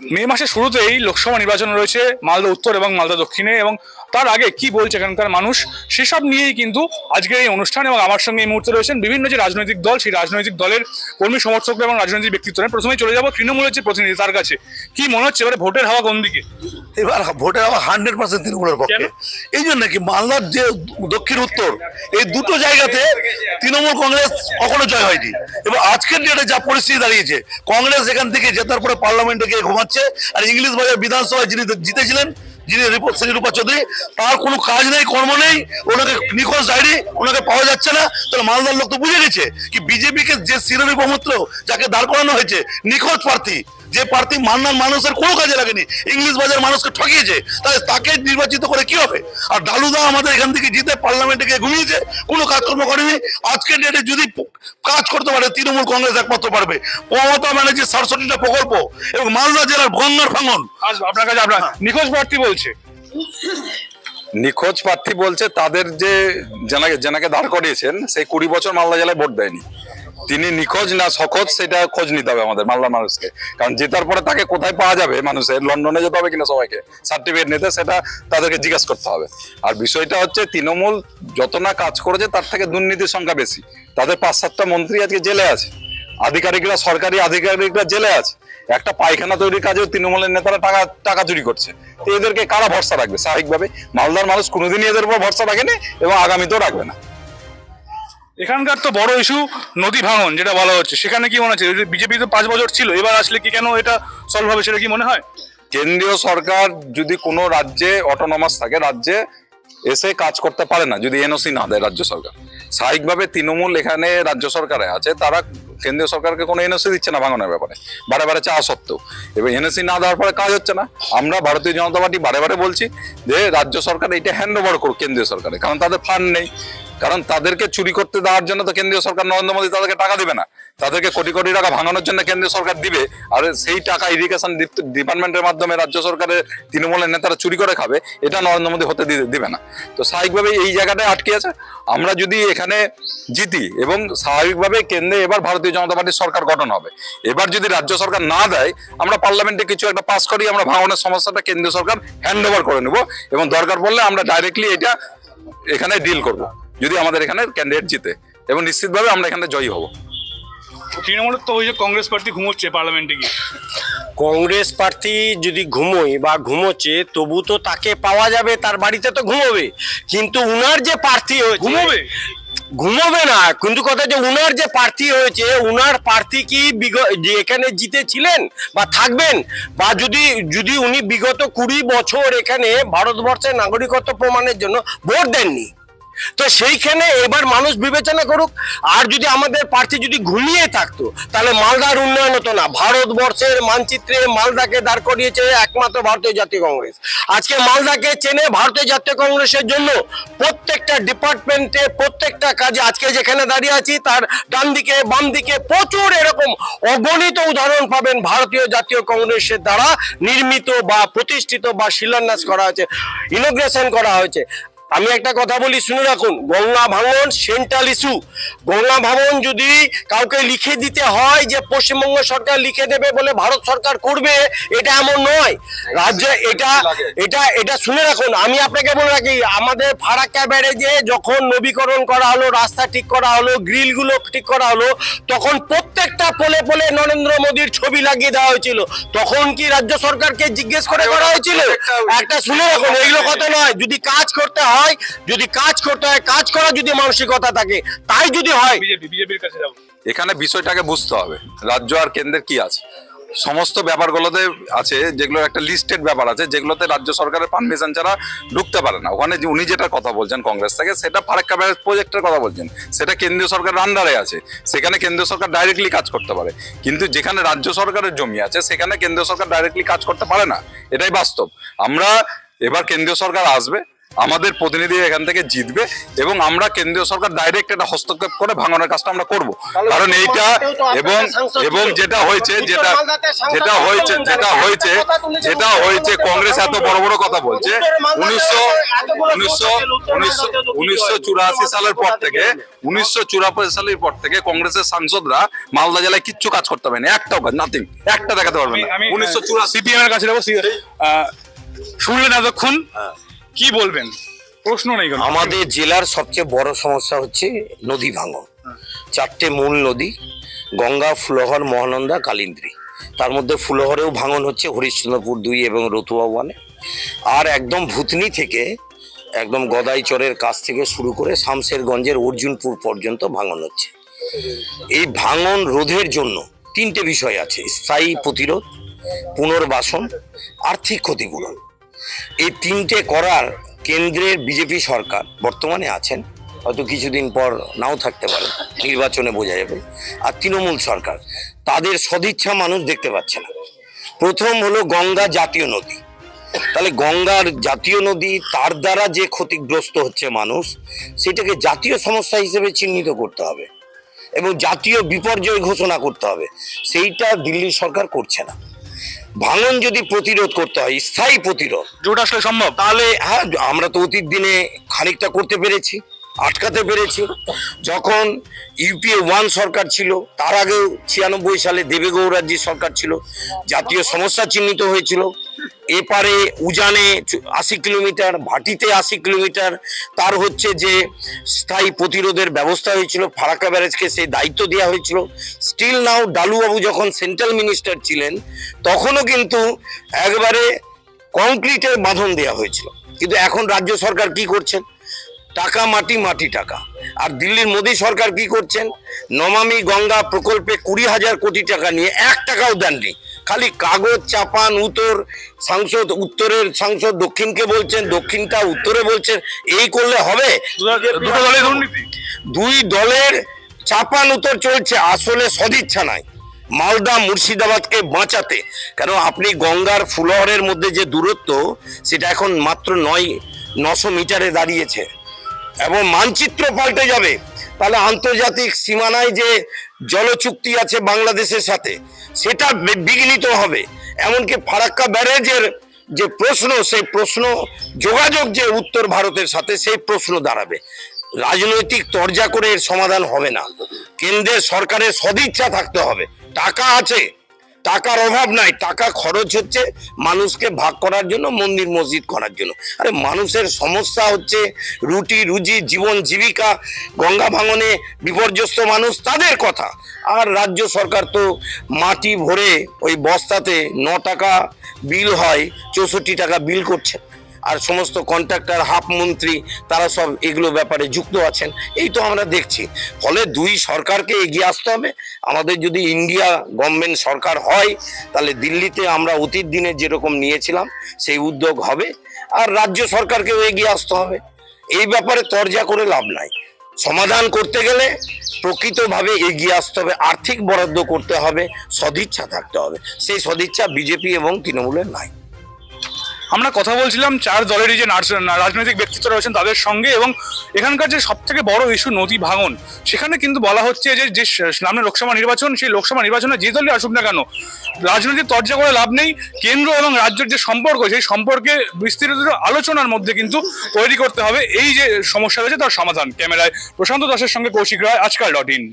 মে মাসের শুরুতেই লোকসভা নির্বাচন রয়েছে মালদা উত্তর এবং মালদা দক্ষিণে এবং তার আগে কি বলছে এখানকার মানুষ সেসব নিয়েই কিন্তু আজকের এই অনুষ্ঠান এবং আমার সঙ্গে এই মুহূর্তে রয়েছেন বিভিন্ন যে রাজনৈতিক দল সেই রাজনৈতিক দলের কর্মী সমর্থকরা এবং রাজনৈতিক ব্যক্তিত্বরা প্রথমেই চলে যাব তৃণমূলের যে প্রতিনিধি তার কাছে। কি মনে হচ্ছে এবারে ভোটের হাওয়া কোন দিকে? এবার ভোটের আমার হান্ড্রেড পার্সেন্ট তৃণমূলের পক্ষে। এই জন্য কি মালদার যে দক্ষিণ উত্তর এই দুটো জায়গাতে তৃণমূল কংগ্রেস কখনো জয় হয়নি। এবং আজকের ডেটে যা পরিস্থিতি দাঁড়িয়েছে কংগ্রেস এখান থেকে জেতার পরে পার্লামেন্টে গিয়ে ঘুমাচ্ছে আর ইংলিশ বাজার বিধানসভায় যিনি জিতেছিলেন, যিনি শ্রী রূপা চৌধুরী, তার কোনো কাজ নেই, কর্ম নেই, ওনাকে নিখোঁজ ডায়েরি, ওনাকে পাওয়া যাচ্ছে না। তাহলে মালদার লোক তো বুঝে গেছে কি, বিজেপিকে যে প্রমুত্র যাকে দাঁড় করানো হয়েছে, নিখোঁজ প্রার্থী যে প্রার্থী মান্নার মানুষের কোনো কাজে লাগেনি ইংলিশ বাজার মানুষকে ঠকিয়েছে তাহলে তাকে নির্বাচিত করে কি হবে? আর ডালুদা আমাদের এখান থেকে জিতে পার্লামেন্টে গিয়ে ঘুমিয়েছে কোনো কাজকর্ম করেনি। আজকের ডেটে যদি কাজ করতে পারে তৃণমূল কংগ্রেস একমাত্র পারবে। মমতা ব্যানার্জির সাতষট্টিটা প্রকল্প এবং মালদা জেলার ভঙ্গার ভাঙন। আপনার কাছে আপনার নিখোঁজ প্রার্থী বলছে। নিখোঁজ প্রার্থী বলছে তাদের যে যেনাকে যেনাকে দাঁড় করিয়েছেন সেই কুড়ি বছর মালদা জেলায় ভোট দেয়নি। তিনি নিখোঁজ না সখোজ, সেটা খোঁজ নিতে হবে আমাদের মালদার মানুষকে। কারণ জেতার পরে তাকে কোথায় পাওয়া যাবে মানুষের? লন্ডনে যেতে হবে কিনা সবাইকে? সার্টিফিকেট নিতে সেটা তাদেরকে জিজ্ঞাসা করতে হবে। আর বিষয়টা হচ্ছে তৃণমূল যত না কাজ করেছে, তার থেকে দুর্নীতির সংখ্যা বেশি। তাদের পাঁচ সাতটা মন্ত্রী আজকে জেলে আছে। আধিকারিকরা, সরকারি আধিকারিকরা জেলে আছে। একটা পায়খানা তৈরির কাজেও তৃণমূলের নেতারা টাকা টাকা চুরি করছে। তো এদেরকে কারা ভরসা রাখবে? স্বাভাবিকভাবে মালদার মানুষ কোনোদিনই এদের উপর ভরসা রাখেনি এবং আগামীতেও রাখবে না। এখানকার তো বড় ইস্যু নদী ভাঙন যেটা বলা হচ্ছে। সেখানে কি মনে হচ্ছে? বিজেপি তো পাঁচ বছর ছিল, এবার আসলে কি কেন এটা সলভ হবে সেটা কি মনে হয়? কেন্দ্রীয় সরকার যদি কোনো রাজ্যে অটোনমাস থাকে, রাজ্যে এসে কাজ করতে পারে না, যদি এনওসি না দেয় রাজ্য সরকার। স্বাভাবিকভাবে তৃণমূল এখানে রাজ্য সরকারে আছে, তারা কেন্দ্রীয় সরকারকে কোনো এনওসি দিচ্ছে না ভাঙনের ব্যাপারে। বারে বারে চাওয়া সত্ত্বেও। এবার এনওসি না দেওয়ার পরে কাজ হচ্ছে না। আমরা ভারতীয় জনতা পার্টি বারে বারে বলছি যে, রাজ্য সরকার এটা হ্যান্ড ওভার করুক কেন্দ্রীয় সরকারে, কারণ তাদের ফান্ড নেই। কারণ তাদেরকে চুরি করতে দেওয়ার জন্য তো কেন্দ্রীয় সরকার নরেন্দ্র মোদী তাদেরকে টাকা দিবে না। তাদেরকে কোটি কোটি টাকা ভাঙানোর জন্য কেন্দ্রীয় সরকার দিবে আর সেই টাকা ইরিগেশন ডিপার্টমেন্টের মাধ্যমে রাজ্য সরকারের তৃণমূলের নেতারা চুরি করে খাবে, এটা নরেন্দ্র মোদী হতে দিবে না। তো স্বাভাবিকভাবে এই জায়গাটায় আটকে আছে। আমরা যদি এখানে জিতি এবং স্বাভাবিকভাবে কেন্দ্রে এবার ভারতীয় জনতা পার্টির সরকার গঠন হবে, এবার যদি রাজ্য সরকার না দেয়, আমরা পার্লামেন্টে কিছু একটা পাস করি আমরা ভাঙনের সমস্যাটা কেন্দ্রীয় সরকার হ্যান্ড করে নেব এবং দরকার পড়লে আমরা ডাইরেক্টলি এটা এখানে ডিল করব। যদি আমাদের এখানে ক্যান্ডিডেট জিতে। এবং নিশ্চিতভাবে আমরা এখানে জয়ী হব। তৃণমূলের তো ওই যে কংগ্রেস প্রার্থী ঘুমোচ্ছে পার্লামেন্টে গিয়ে। কংগ্রেস প্রার্থী যদি ঘুমোয় বা ঘুমোচ্ছে তবু তো তাকে পাওয়া যাবে তার বাড়িতে তো ঘুমোবে। কিন্তু উনার যে প্রার্থী হয়েছে ঘুমোবে? ঘুমোবে না। কিন্তু কথা যে উনার যে প্রার্থী হয়েছে উনার প্রার্থী কি বিগ- যে এখানে জিতেছিলেন বা থাকবেন? বা যদি যদি উনি বিগত কুড়ি বছর এখানে ভারতবর্ষের নাগরিকত্ব প্রমাণের জন্য ভোট দেননি? তো সেইখানে এবার মানুষ বিবেচনা করুক, আর যদি আমাদের প্রার্থী যদি ঘুমিয়ে থাকতো, তাহলে মালদার উন্নয়ন হতো না। ভারতবর্ষের মানচিত্রে মালদাকে দাঁড় করিয়েছে একমাত্র ভারতীয় জাতীয় কংগ্রেস। আজকে মালদাকে চেনে ভারতীয় জাতীয় কংগ্রেসের জন্য প্রত্যেকটা ডিপার্টমেন্টে, প্রত্যেকটা কাজে আজকে যেখানে দাঁড়িয়ে আছি, তার ডান দিকে, বাম দিকে প্রচুর এরকম অগণিত উদাহরণ পাবেন ভারতীয় জাতীয় কংগ্রেসের দ্বারা নির্মিত বা প্রতিষ্ঠিত বা শিলান্যাস করা হয়েছে ইনোগ্রেশন করা হয়েছে। আমি একটা কথা বলি, শুনে রাখুন। গঙ্গা ভাঙন সেন্ট্রাল ইস্যু গঙ্গা ভাঙন যদি কাউকে লিখে দিতে হয় যে পশ্চিমবঙ্গ সরকার লিখে দেবে বলে ভারত সরকার করবে, এটা এমন নয়। রাজ্যে, এটা এটা এটা শুনে রাখুন। আমি আপনাকে বলে রাখি, আমাদের ফারাক্কা ব্যারেজে যখন নবীকরণ করা হলো, রাস্তা ঠিক করা হলো গ্রিলগুলো ঠিক করা হলো, তখন প্রত্যেকটা পোলে পোলে নরেন্দ্র মোদীর ছবি লাগিয়ে দেওয়া হয়েছিল। তখন কি রাজ্য সরকারকে জিজ্ঞেস করে করা হয়েছিল? একটা শুনে রাখুন এইগুলো কথা নয়। যদি কাজ করতে হয় যদি কাজ করতে হয় কাজ করা যদি মানসিকতা থাকে তাই যদি হয়। এখানে বিষয়টাকে বুঝতে হবে রাজ্য আর কেন্দ্রের কি আছে। সমস্ত ব্যাপারগুলোতে আছে যেগুলোর একটা লিস্টেড ব্যাপার আছে যেগুলোতে রাজ্য সরকারের পারমিশন ছাড়া ঢুকতে পারে না। ওখানে যে উনি যেটা কথা বলছেন কংগ্রেস থেকে সেটা ফারাক্কা ব্যারেজ প্রজেক্টের কথা বলছেন। সেটা কেন্দ্রীয় সরকারের আন্ডারে আছে। সেখানে কেন্দ্রীয় সরকার ডাইরেক্টলি কাজ করতে পারে। কিন্তু যেখানে রাজ্য সরকারের জমি আছে সেখানে কেন্দ্রীয় সরকার ডাইরেক্টলি কাজ করতে পারে না। এটাই বাস্তব। আমরা এবার কেন্দ্রীয় সরকার আসবে আমাদের প্রতিনিধি এখান থেকে জিতবে এবং আমরা কেন্দ্রীয় সরকার ডাইরেক্ট একটা হস্তক্ষেপ করে ভাঙানোর কাজটা আমরা করব। কারণ এইটা এবং এবং যেটা হয়েছে যেটা যেটা হয়েছে যেটা হয়েছে যেটা হয়েছে কংগ্রেস এত বড় বড় কথা বলছে। উনিশশো উনিশশো উনিশশো চুরাশি সালের পর থেকে উনিশশো চুরাশি সালের পর থেকে কংগ্রেসের সাংসদরা মালদা জেলায় কিচ্ছু কাজ করতে পারেনি। একটাও কাজ নাথিং একটা দেখাতে পারবে না। উনিশশো চুরাশি সিপিএম এর কাছে যাব আহ, শুনলেন এতক্ষণ। কি বলবেন? প্রশ্ন নেই আমাদের জেলার সবচেয়ে বড় সমস্যা হচ্ছে নদী ভাঙন। চারটে মূল নদী, গঙ্গা, ফুলহর, মহানন্দা, কালিন্দ্রী। তার মধ্যে ফুলহরেও ভাঙন হচ্ছে হরিশ্চন্দ্রপুর দুই এবং রতুয়া ওয়ানে। আর একদম ভূতনি থেকে একদম গদাইচরের কাছ থেকে শুরু করে শামশেরগঞ্জের অর্জুনপুর পর্যন্ত ভাঙন হচ্ছে। এই ভাঙন রোধের জন্য তিনটে বিষয় আছে, স্থায়ী প্রতিরোধ, পুনর্বাসন, আর্থিক ক্ষতিপূরণ। এই তিনটে করার কেন্দ্রের বিজেপি সরকার বর্তমানে আছেন, হয়তো কিছুদিন পর নাও থাকতে পারে, নির্বাচনে বোঝা যাবে। আর তৃণমূল সরকার, তাদের সদিচ্ছা মানুষ দেখতে পাচ্ছে না। প্রথম হলো গঙ্গা জাতীয় নদী। তাহলে গঙ্গার জাতীয় নদী, তার দ্বারা যে ক্ষতিগ্রস্ত হচ্ছে মানুষ, সেটাকে জাতীয় সমস্যা হিসেবে চিহ্নিত করতে হবে এবং জাতীয় বিপর্যয় ঘোষণা করতে হবে। সেইটা দিল্লি সরকার করছে না। ভাঙন যদি প্রতিরোধ করতে হয় স্থায়ী প্রতিরোধ যেটা আসলে সম্ভব। তাহলে হ্যাঁ আমরা তো অতীত দিনে খানিকটা করতে পেরেছি। আটকাতে পেরেছি। যখন ইউপিএ ওয়ান সরকার ছিল, তার আগেও ছিয়ানব্বই সালে দেবেগৌড়াজি সরকার ছিল, জাতীয় সমস্যা চিহ্নিত হয়েছিল। এপারে উজানে আশি কিলোমিটার, ভাটিতে আশি কিলোমিটার, তার হচ্ছে যে স্থায়ী প্রতিরোধের ব্যবস্থা হয়েছিল, ফারাক্কা ব্যারেজকে সেই দায়িত্ব দেওয়া হয়েছিল। স্টিল নাও ডালুবাবু যখন সেন্ট্রাল মিনিস্টার ছিলেন, তখনও কিন্তু একবারে কংক্রিটের বাঁধন দেওয়া হয়েছিল। কিন্তু এখন রাজ্য সরকার কি করছেন? টাকা মাটি মাটি টাকা। আর দিল্লির মোদী সরকার কি করছেন? নমামি গঙ্গা প্রকল্পে কুড়ি হাজার কোটি টাকা নিয়ে এক টাকাও দেননি। খালি কাগজ চাপান উত্তর সাংসদ উত্তরের সাংসদ দক্ষিণকে বলছেন দক্ষিণটা উত্তরে বলছেন এই করলে হবে? দুই দলের চাপান উত্তর চলছে আসলে সদিচ্ছা নাই। মালদা মুর্শিদাবাদকে বাঁচাতে। কেন আপনি গঙ্গার ফুলহরের মধ্যে যে দূরত্ব সেটা এখন মাত্র নয় নশো মিটারে দাঁড়িয়েছে। এবং মানচিত্র পাল্টে যাবে। তাহলে আন্তর্জাতিক সীমানায় যে জলচুক্তি আছে বাংলাদেশের সাথে, সেটা বিঘ্নিত হবে। এমনকি ফারাক্কা ব্যারেজের যে প্রশ্ন, সেই প্রশ্ন যোগাযোগ যে উত্তর ভারতের সাথে, সেই প্রশ্ন দাঁড়াবে। রাজনৈতিক তরজা করে এর সমাধান হবে না। কেন্দ্রের সরকারের সদিচ্ছা থাকতে হবে। টাকা আছে। টাকার অভাব নাই, টাকা খরচ হচ্ছে মানুষকে ভাগ করার জন্য, মন্দির, মসজিদ করার জন্য। আরে মানুষের সমস্যা হচ্ছে রুটি, রুজি, জীবন, জীবিকা, গঙ্গা ভাঙনে বিপর্যস্ত মানুষ, তাদের কথা। আর রাজ্য সরকার তো মাটি ভরে ওই বস্তাতে ন টাকা বিল হয়, চৌষট্টি টাকা বিল করছে। আর সমস্ত কন্ট্রাক্টর হাফ মন্ত্রী, তারা সব এগুলো ব্যাপারে যুক্ত আছেন। এই তো আমরা দেখছি। ফলে দুই সরকারকে এগিয়ে আসতে হবে। আমাদের যদি ইন্ডিয়া গভর্নমেন্ট সরকার হয়, তাহলে দিল্লিতে আমরা অতীত দিনে যেরকম নিয়েছিলাম, সেই উদ্যোগ হবে। আর রাজ্য সরকারকেও এগিয়ে আসতে হবে। এই ব্যাপারে তরজা করে লাভ নাই। সমাধান করতে গেলে প্রকৃতভাবে এগিয়ে আসতে হবে। আর্থিক বরাদ্দ করতে হবে। সদিচ্ছা থাকতে হবে। সেই সদিচ্ছা বিজেপি এবং তৃণমূলের নাই। আমরা কথা বলছিলাম চার দলেরই যে রাজনৈতিক ব্যক্তিত্ব রয়েছেন তাদের সঙ্গে এবং এখানকার যে সব থেকে বড় ইস্যু নদী ভাঙন, সেখানে কিন্তু বলা হচ্ছে যে যে সামনে লোকসভা নির্বাচন, সেই লোকসভা নির্বাচনে যে দলই আসুক না কেন, রাজনৈতিক তর্জা করে লাভ নেই, কেন্দ্র এবং রাজ্যের যে সম্পর্ক, সেই সম্পর্কে বিস্তৃত আলোচনার মধ্যে কিন্তু তৈরি করতে হবে, এই যে সমস্যা রয়েছে তার সমাধান। ক্যামেরায় প্রশান্ত দাসের সঙ্গে কৌশিক রায়, আজকাল ডট ইন।